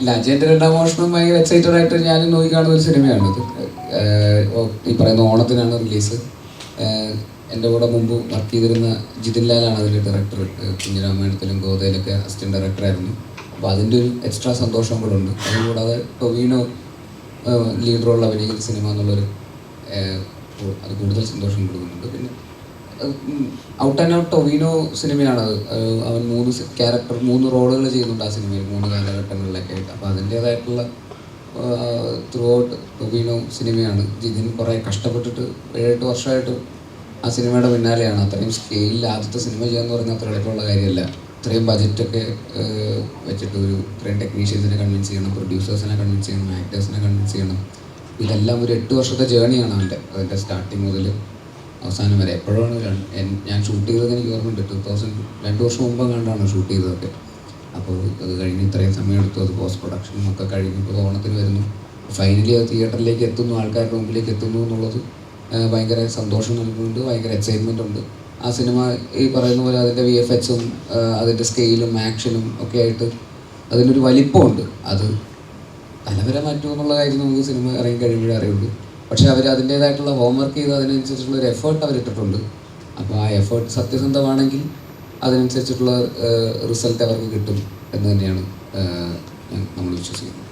ഇല്ല അജയന്റെ രണ്ടാം മോഷണം ഭയങ്കര എക്സൈറ്റഡ് ആയിട്ട് ഞാൻ നോക്കി കാണുന്ന ഒരു സിനിമയാണ് ഈ പറയുന്ന ഓണത്തിനാണ് റിലീസ് എന്റെ കൂടെ മുമ്പ് വർക്ക് ചെയ്തിരുന്ന ജിതിൻ ലാലാണ് അതിന്റെ ഡയറക്ടർ കുഞ്ഞിരാമായണത്തിലും ഗോതയിലൊക്കെ അസിസ്റ്റന്റ് ഡയറക്ടറായിരുന്നു അപ്പോൾ അതിന്റെ ഒരു എക്സ്ട്രാ സന്തോഷം കൂടെ ഉണ്ട്. അതുകൂടാതെ ടൊവീനോ ലീഡറുള്ള അഭിനയിക്കുന്ന സിനിമ എന്നുള്ളൊരു അത് കൂടുതൽ സന്തോഷം കൊടുക്കുന്നുണ്ട്. പിന്നെ ഔട്ട് ആൻഡ് ഔട്ട് ടൊവിനോ സിനിമയാണ് അത്. അവൻ മൂന്ന് ക്യാരക്ടർ മൂന്ന് റോളുകൾ ചെയ്യുന്നുണ്ട് ആ സിനിമയിൽ മൂന്ന് കാലഘട്ടങ്ങളിലൊക്കെ ആയിട്ട്. അപ്പോൾ അതിന്റേതായിട്ടുള്ള ത്രൂ ഔട്ട് ടൊവിനോ സിനിമയാണ്. ജിതിൻ കുറേ കഷ്ടപ്പെട്ടിട്ട് ഏഴെട്ട് വർഷമായിട്ട് ആ സിനിമയുടെ പിന്നാലെയാണ്. അത്രയും സ്കെയിലിൽ ആദ്യത്തെ സിനിമ ചെയ്യാന്ന് പറഞ്ഞാൽ അത്ര എളുപ്പമുള്ള കാര്യമല്ല. ഇത്രയും ബജറ്റൊക്കെ വെച്ചിട്ട് ഒരു ഇത്രയും ടെക്നീഷ്യൻസിനെ കൺവിൻസ് ചെയ്യണം പ്രൊഡ്യൂസേഴ്സിനെ കൺവിൻസ് ചെയ്യണം ആക്ടേഴ്സിനെ കൺവിൻസ് ചെയ്യണം. ഇതെല്ലാം ഒരു എട്ട് വർഷത്തെ ജേണിയാണ് അവന്റെ. അതിന്റെ സ്റ്റാർട്ടിങ് മുതൽ അവസാനം വരെ. എപ്പോഴാണ് ഞാൻ ഷൂട്ട് ചെയ്തത് എനിക്ക് ഓർമ്മയുണ്ട് ടു തൗസൻഡ് രണ്ട് വർഷം മുമ്പ് കണ്ടാണ് ഷൂട്ട് ചെയ്തതൊക്കെ. അപ്പോൾ അത് കഴിഞ്ഞ് ഇത്രയും സമയം എടുത്തു അത് പോസ്റ്റ് പ്രൊഡക്ഷനും ഒക്കെ കഴിഞ്ഞു ഇപ്പോൾ ഓണത്തിന് വരുന്നു. ഫൈനലി അത് തിയേറ്ററിലേക്ക് എത്തുന്നു. ആൾക്കാരുടെ മുമ്പിലേക്ക് എത്തുന്നു എന്നുള്ളത് ഭയങ്കര സന്തോഷം നൽകുന്നുണ്ട്. ഭയങ്കര എക്സൈറ്റ്മെന്റ് ഉണ്ട്. ആ സിനിമ ഈ പറയുന്ന പോലെ അതിന്റെ വി എഫ് എച്ചും അതിന്റെ സ്കെയിലും ആക്ഷനും ഒക്കെ ആയിട്ട് അതിനൊരു വലിപ്പമുണ്ട്. അത് തലവരെ മാറ്റുമെന്നുള്ള കാര്യം നമുക്ക് സിനിമ ഇറങ്ങി കഴിയുമ്പോഴേ അറിയുള്ളൂ. പക്ഷേ അവർ അതിന്റേതായിട്ടുള്ള ഹോംവർക്ക് ചെയ്ത് അതിനനുസരിച്ചുള്ള ഒരു എഫേർട്ട് അവർ ഇട്ടിട്ടുണ്ട്. അപ്പോൾ ആ എഫേർട്ട് സത്യസന്ധമാണെങ്കിൽ അതിനനുസരിച്ചിട്ടുള്ള റിസൾട്ട് അവർക്ക് കിട്ടും എന്ന് തന്നെയാണ് നമ്മൾ വിശ്വസിക്കുന്നത്.